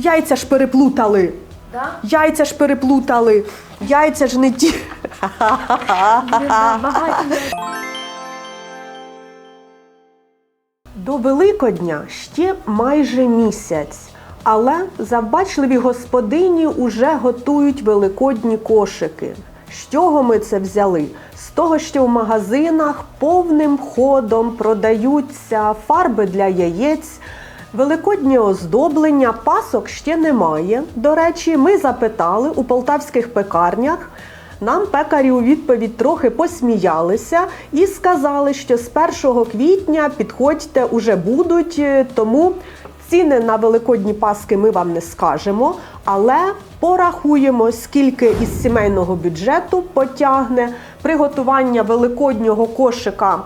Яйця ж переплутали. Да? Яйця ж переплутали. Яйця ж не ті. До Великодня ще майже місяць, але завбачливі господині уже готують великодні кошики. З чого ми це взяли? З того, що в магазинах повним ходом продаються фарби для яєць, великоднє оздоблення, пасок ще немає. До речі, ми запитали у полтавських пекарнях. Нам пекарі у відповідь трохи посміялися і сказали, що з 1 квітня підходьте уже будуть, тому ціни на великодні паски ми вам не скажемо, але порахуємо, скільки із сімейного бюджету потягне приготування великоднього кошика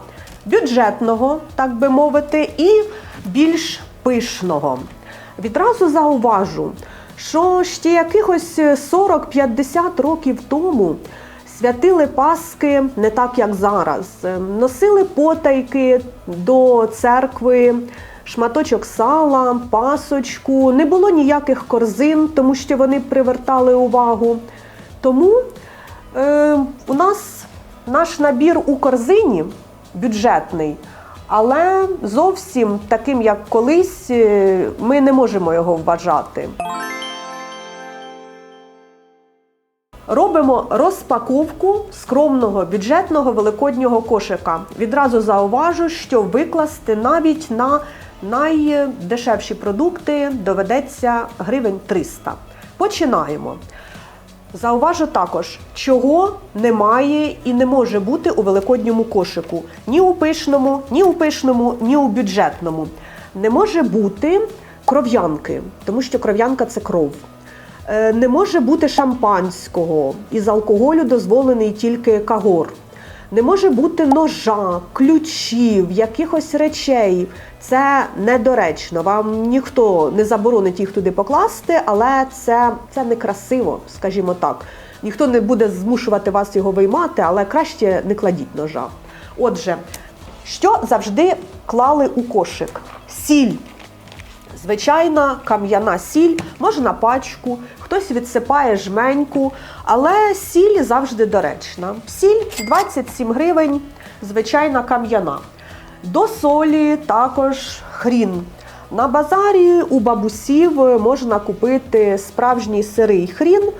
бюджетного, так би мовити, і більш пишного. Відразу зауважу, що ще якихось 40-50 років тому святили Паски не так, як зараз. Носили потайки до церкви, шматочок сала, пасочку. Не було ніяких корзин, тому що вони привертали увагу. Тому е, у нас наш набір у корзині бюджетний, але зовсім таким, як колись, е, ми не можемо його вважати. Робимо розпаковку скромного бюджетного великоднього кошика. Відразу зауважу, що викласти навіть на найдешевші продукти доведеться гривень 300. Починаємо. Зауважу також, чого немає і не може бути у великодньому кошику. Ні у пишному, ні у пишному, ні у бюджетному. Не може бути кров'янки, тому що кров'янка це кров. Е, Не може бути шампанського. Із алкоголю дозволений тільки кагор. Не може бути ножа, ключів, якихось речей. Це недоречно. Вам ніхто не заборонить їх туди покласти, але це, це некрасиво, скажімо так. Ніхто не буде змушувати вас його виймати, але краще не кладіть ножа. Отже, що завжди клали у кошик? Сіль. Звичайна кам'яна сіль, можна пачку, хтось відсипає жменьку, але сіль завжди доречна. Сіль 27 гривень, звичайна кам'яна. До солі також хрін. На базарі у бабусів можна купити справжній сирий хрін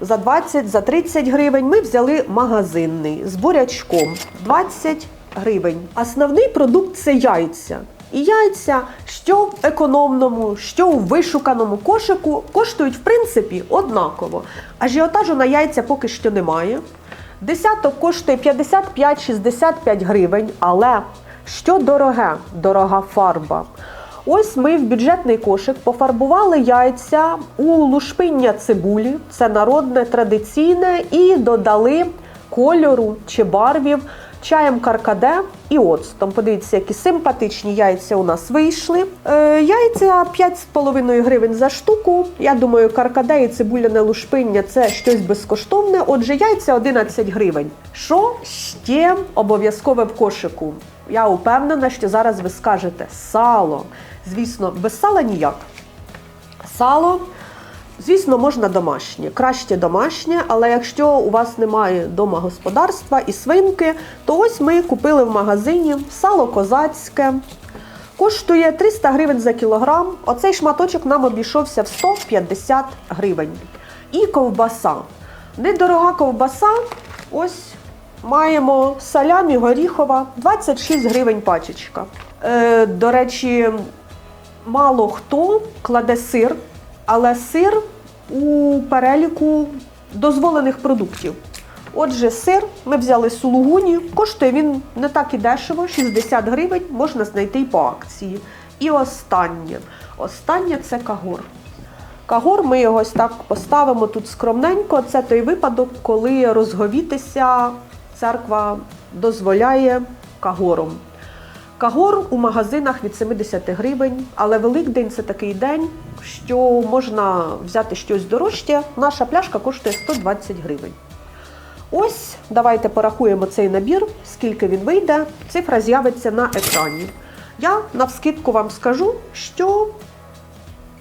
за 20, за 30 гривень. Ми взяли магазинний з бурячком 20 гривень. Основний продукт це яйця. І яйця, що в економному, що у вишуканому кошику, коштують в принципі однаково. Ажіотажу на яйця поки що немає. Десяток коштує 55-65 гривень, але що дороге? Дорога фарба. Ось ми в бюджетний кошик пофарбували яйця у лушпиння цибулі, це народне, традиційне, і додали кольору чи барвів чаєм каркаде і оцтом. Подивіться, які симпатичні яйця у нас вийшли. Е, яйця 5,5 гривень за штуку. Я думаю, каркаде і цибуляне лушпиння це щось безкоштовне. Отже, яйця 11 гривень. Що ще обов'язкове в кошику? Я упевнена, що зараз ви скажете сало. Звісно, без сала ніяк. Сало, звісно, можна домашнє. Краще домашнє, але якщо у вас немає дома господарства і свинки, то ось ми купили в магазині сало козацьке. Коштує 300 гривень за кілограм. Оцей шматочок нам обійшовся в 150 гривень. І ковбаса. Недорога ковбаса. Ось маємо салямі горіхова 26 гривень пачечка. Е, до речі, мало хто кладе сир, але сир у переліку дозволених продуктів. Отже, сир ми взяли з сулугуні, коштує він не так і дешево, 60 гривень, можна знайти і по акції. І останнє. Останнє це кагор. Кагор ми його ось так поставимо тут скромненько. Це той випадок, коли розговітися церква дозволяє кагором. Кагор у магазинах від 70 гривень, але Великдень це такий день, що можна взяти щось дорожче. Наша пляшка коштує 120 гривень. Ось, давайте порахуємо цей набір, скільки він вийде. Цифра з'явиться на екрані. Я навскидку вам скажу, що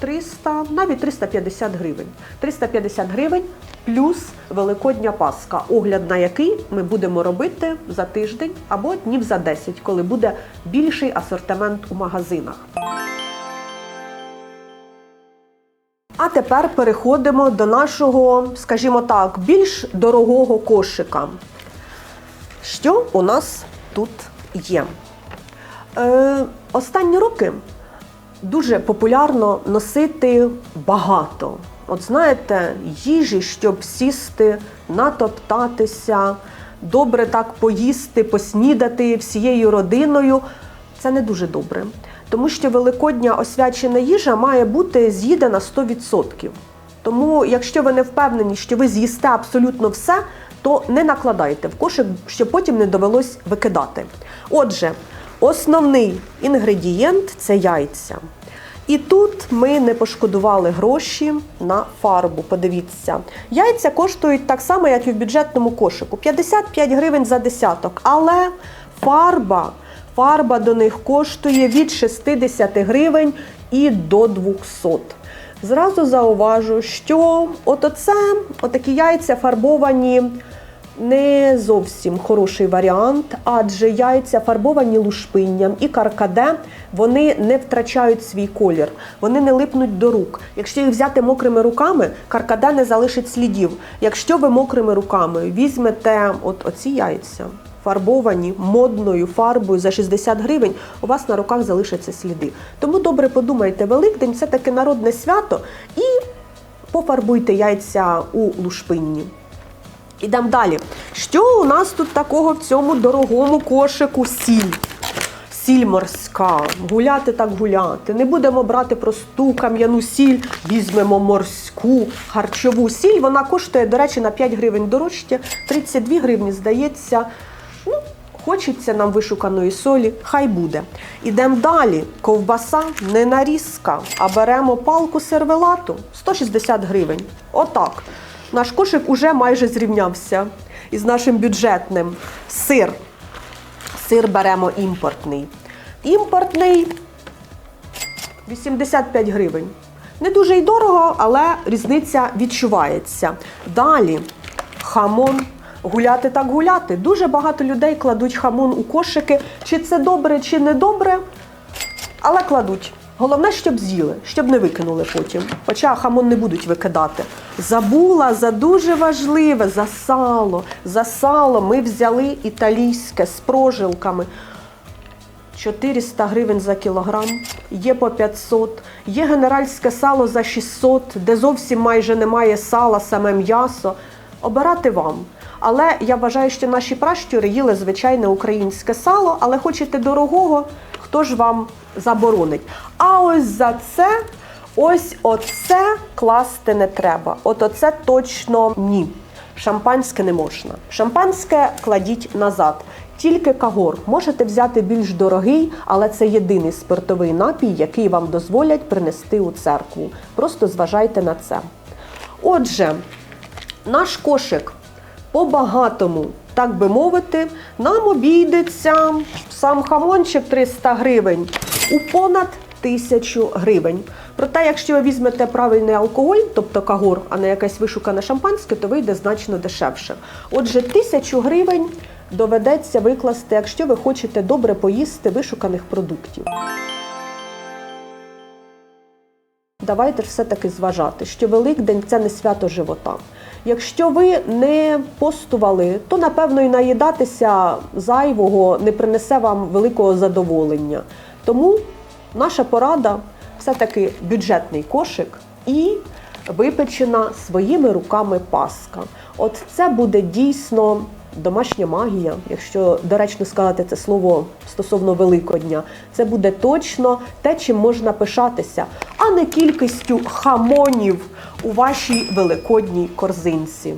300, навіть 350 гривень. 350 гривень плюс Великодня Пасха, огляд на який ми будемо робити за тиждень або днів за 10, коли буде більший асортимент у магазинах. А тепер переходимо до нашого, скажімо так, більш дорогого кошика. Що у нас тут є? Е, останні роки дуже популярно носити багато. От знаєте, їжі, щоб сісти, натоптатися, добре так поїсти, поснідати всією родиною. Це не дуже добре. Тому що великодня освячена їжа має бути з'їдена 100%. Тому, якщо ви не впевнені, що ви з'їсте абсолютно все, то не накладайте в кошик, щоб потім не довелось викидати. Отже, основний інгредієнт це яйця. І тут ми не пошкодували гроші на фарбу. Подивіться, яйця коштують так само, як і в бюджетному кошику 55 гривень за десяток. Але фарба, фарба до них коштує від 60 гривень і до 200. Зразу зауважу, що от оце, отакі яйця фарбовані не зовсім хороший варіант, адже яйця фарбовані лушпинням і каркаде, вони не втрачають свій колір, вони не липнуть до рук. Якщо їх взяти мокрими руками, каркаде не залишить слідів. Якщо ви мокрими руками візьмете от оці яйця, фарбовані модною фарбою за 60 гривень, у вас на руках залишаться сліди. Тому добре подумайте, Великдень це таке народне свято і пофарбуйте яйця у лушпинні. Ідемо далі. Що у нас тут такого в цьому дорогому кошику сіль? Сіль морська. Гуляти так гуляти. Не будемо брати просту кам'яну сіль, візьмемо морську, харчову сіль. Вона коштує, до речі, на 5 гривень дорожче, 32 гривні, здається. Ну, Хочеться нам вишуканої солі, хай буде. Ідемо далі. Ковбаса не нарізка, а беремо палку сервелату 160 гривень. Отак. Наш кошик уже майже зрівнявся із нашим бюджетним. Сир. Сир беремо імпортний. Імпортний 85 гривень. Не дуже й дорого, але різниця відчувається. Далі хамон. Гуляти так гуляти. Дуже багато людей кладуть хамон у кошики. Чи це добре, чи не добре, але кладуть. Головне, щоб з'їли, щоб не викинули потім. Хоча хамон не будуть викидати. Забула за дуже важливе, за сало. За сало ми взяли італійське з прожилками. 400 гривень за кілограм, є по 500, є генеральське сало за 600, де зовсім майже немає сала, саме м'ясо. Обирати вам. Але я вважаю, що наші пращури їли звичайне українське сало, але хочете дорогого, хто ж вам заборонить? А ось за це, ось оце класти не треба. От оце точно ні. Шампанське не можна. Шампанське кладіть назад. Тільки кагор можете взяти більш дорогий, але це єдиний спиртовий напій, який вам дозволять принести у церкву. Просто зважайте на це. Отже, наш кошик по-багатому, так би мовити, нам обійдеться сам хамончик 300 гривень у понад тисячу гривень. Проте, якщо ви візьмете правильний алкоголь, тобто кагор, а не якесь вишукане шампанське, то вийде значно дешевше. Отже, тисячу гривень доведеться викласти, якщо ви хочете добре поїсти вишуканих продуктів. Давайте все-таки зважати, що Великдень це не свято живота. Якщо ви не постували, то напевно і наїдатися зайвого не принесе вам великого задоволення. Тому наша порада все-таки бюджетний кошик і випечена своїми руками паска. От це буде дійсно домашня магія, якщо доречно сказати це слово стосовно Великодня. Це буде точно те, чим можна пишатися, а не кількістю хамонів у вашій великодній корзинці.